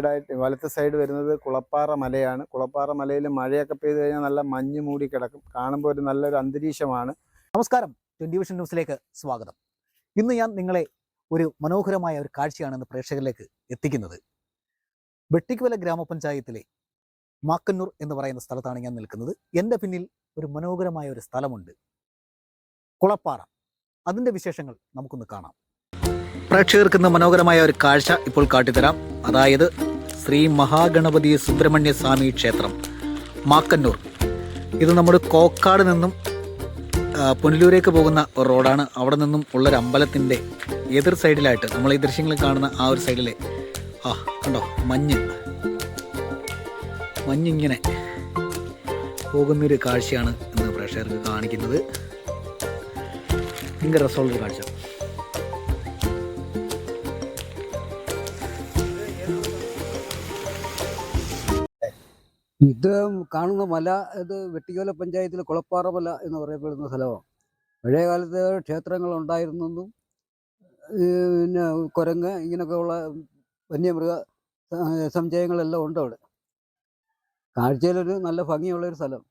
സൈഡായിട്ട് വലത്ത് സൈഡ് വരുന്നത് കുളപ്പാറ മലയാണ്. കുളപ്പാറ മലയിൽ മഴയൊക്കെ പെയ്ത് കഴിഞ്ഞാൽ നല്ല മഞ്ഞ് മൂടി കിടക്കും. കാണുമ്പോൾ ഒരു നല്ലൊരു അന്തരീക്ഷമാണ്. നമസ്കാരം. ട്വന്റി വിഷൻ ന്യൂസിലേക്ക് സ്വാഗതം. ഇന്ന് ഞാൻ നിങ്ങളെ ഒരു മനോഹരമായ ഒരു കാഴ്ചയാണ് ഇന്ന് പ്രേക്ഷകരിലേക്ക് എത്തിക്കുന്നത്. വെട്ടിക്കുവല ഗ്രാമപഞ്ചായത്തിലെ മാക്കന്നൂർ എന്ന് പറയുന്ന സ്ഥലത്താണ് ഞാൻ നിൽക്കുന്നത്. എന്റെ പിന്നിൽ ഒരു മനോഹരമായ ഒരു സ്ഥലമുണ്ട്. കുളപ്പാറ. അതിന്റെ വിശേഷങ്ങൾ നമുക്കൊന്ന് കാണാം. പ്രേക്ഷകർക്ക് ഇന്ന് മനോഹരമായ ഒരു കാഴ്ച ഇപ്പോൾ കാട്ടിത്തരാം. അതായത് ശ്രീ മഹാഗണപതി സുബ്രഹ്മണ്യ സ്വാമി ക്ഷേത്രം മാക്കന്നൂർ. ഇത് നമ്മുടെ കോക്കാട് നിന്നും പുനലൂരേക്ക് പോകുന്ന റോഡാണ്. അവിടെ നിന്നും ഉള്ളൊരു അമ്പലത്തിന്റെ എതിർ സൈഡിലായിട്ട് നമ്മൾ ഈ ദൃശ്യങ്ങൾ കാണുന്ന ആ ഒരു സൈഡിൽ ആ കണ്ടോ മഞ്ഞ്. മഞ്ഞിങ്ങനെ പോകുന്നൊരു കാഴ്ചയാണ് ഇന്ന് പ്രേക്ഷകർക്ക് കാണിക്കുന്നത്. ഭയങ്കര രസമുള്ളൊരു കാഴ്ച. ഇത് കാണുന്ന മല ഇത് വെട്ടിക്കോല പഞ്ചായത്തിലെ കുളപ്പാറ മല എന്ന് പറയപ്പെടുന്ന സ്ഥലമാണ്. പഴയ കാലത്ത് ക്ഷേത്രങ്ങൾ ഉണ്ടായിരുന്നെന്നും പിന്നെ കുരങ്ങ് ഇങ്ങനെയൊക്കെയുള്ള വന്യമൃഗ സഞ്ചയങ്ങളെല്ലാം ഉണ്ട് അവിടെ. കാഴ്ചയിലൊരു നല്ല ഭംഗിയുള്ളൊരു സ്ഥലം.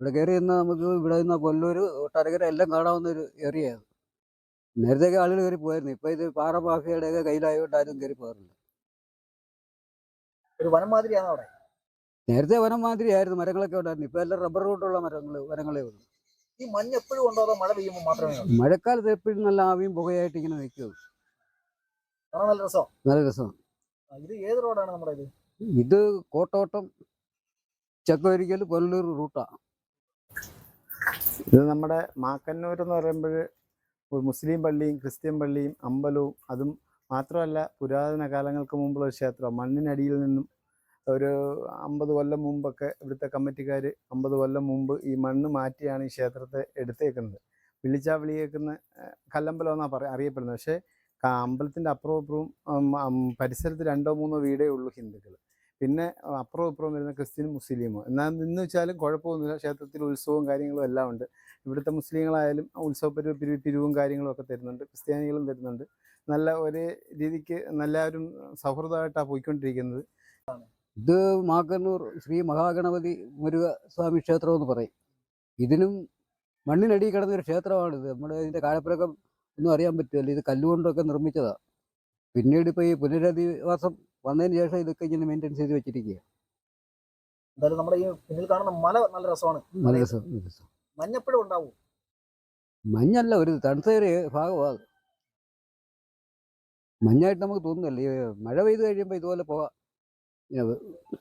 ഇവിടെ കയറി നിന്നാൽ നമുക്ക് ഇവിടെ നിന്ന് കൊല്ലൂർ ഒട്ടരകര എല്ലാം കാണാവുന്ന ഒരു ഏരിയയാണ് നേരത്തേക്ക് ആളുകൾ കയറി പോയിരുന്നു ഇപ്പോൾ ഇത് പാറ മാഫിയയുടെയൊക്കെ കയ്യിലായതുകൊണ്ട് ആരും കയറി പോകാറില്ല. ഒരു വനം മാതിരിയാണ് അവിടെ. നേരത്തെ വനം മാതിരിയായിരുന്നു മരങ്ങളൊക്കെ ഉണ്ടായിരുന്നു. ഇപ്പൊ എല്ലാം റബ്ബർ റൂട്ടുള്ള മരങ്ങൾ വനങ്ങളേ ഉള്ളൂ. ഈ മഞ്ഞ് എപ്പോഴും ഉണ്ടോ അതോ മഴ പെയ്യുമ്പോൾ മാത്രമേ മഴക്കാലത്ത് എപ്പോഴും നല്ല ആവിയും പുകയായിട്ട് ഇങ്ങനെ നിൽക്കും നല്ല രസം? നല്ല രസമാണ് ഇത് ഏത് റോഡാണ് നമ്മുടെ ഇത്? ഇത് കോട്ടോട്ടം ചക്കവരിക്കൽ പൊല്ലൂർ റൂട്ടാണ് ഇത് നമ്മുടെ മാക്കന്നൂർ എന്ന് പറയുമ്പോൾ ഒരു മുസ്ലിം പള്ളിയും ക്രിസ്ത്യൻ പള്ളിയും അമ്പലവും അതും മാത്രമല്ല പുരാതന കാലങ്ങൾക്ക് മുമ്പുള്ള ഒരു ക്ഷേത്രം മണ്ണിനടിയിൽ നിന്നും ഒരു അമ്പത് കൊല്ലം മുമ്പൊക്കെ ഇവിടുത്തെ കമ്മിറ്റിക്കാർ അമ്പത് കൊല്ലം മുമ്പ് ഈ മണ്ണ് മാറ്റിയാണ് ഈ ക്ഷേത്രത്തെ എടുത്തേക്കുന്നത്. വിളിച്ചാ വിളിയേക്കുന്ന കല്ലമ്പലം എന്നാണ് പറ അറിയപ്പെടുന്നത്. പക്ഷേ അമ്പലത്തിന്റെ അപ്പുറവും ഇപ്പുറവും പരിസരത്ത് രണ്ടോ മൂന്നോ വീടേ ഉള്ളൂ ഹിന്ദുക്കൾ പിന്നെ അപ്പുറവും ഇപ്പുറവും വരുന്ന ക്രിസ്ത്യനും മുസ്ലിമോ. എന്നാൽ ഇന്ന് വെച്ചാലും കുഴപ്പമൊന്നുമില്ല. ക്ഷേത്രത്തിൽ ഉത്സവവും കാര്യങ്ങളും എല്ലാം ഉണ്ട്. ഇവിടുത്തെ മുസ്ലിങ്ങളായാലും ഉത്സവ പിരിവ് പിരിവും കാര്യങ്ങളും ഒക്കെ തരുന്നുണ്ട്. ക്രിസ്ത്യാനികളും തരുന്നുണ്ട്. നല്ല ഒരേ രീതിക്ക് എല്ലാവരും സൗഹൃദമായിട്ടാണ് പോയിക്കൊണ്ടിരിക്കുന്നത്. ഇത് മാക്കന്നൂർ ശ്രീ മഹാഗണപതി മുരുക സ്വാമി ക്ഷേത്രം എന്ന് പറയും. ഇതിനും മണ്ണിനടി കിടന്ന ഒരു ക്ഷേത്രമാണിത്. നമ്മുടെ ഇതിന്റെ കാലപ്പഴക്കം ഒന്നും അറിയാൻ പറ്റില്ല. ഇത് കല്ലുകൊണ്ടൊക്കെ നിർമ്മിച്ചതാണ് പിന്നീട് ഇപ്പോൾ ഈ പുനരധിവാസം വന്നതിന് ശേഷം ഇതൊക്കെ ഇങ്ങനെ മെയിന്റെയിൻ ചെയ്ത് വെച്ചിരിക്കുക എന്തായാലും നമ്മുടെ ഈ പിന്നിൽ കാണുന്ന മല നല്ല രസമാണ്. നല്ല രസം മഞ്ഞപ്പഴം ഉണ്ടാവും? മഞ്ഞല്ല ഒരു തണുത്ത ഒരു ഭാഗമാണ് മഞ്ഞായിട്ട് നമുക്ക് തോന്നുന്നില്ല. ഈ മഴ പെയ്ത് കഴിയുമ്പോൾ ഇതുപോലെ പോകാം. you know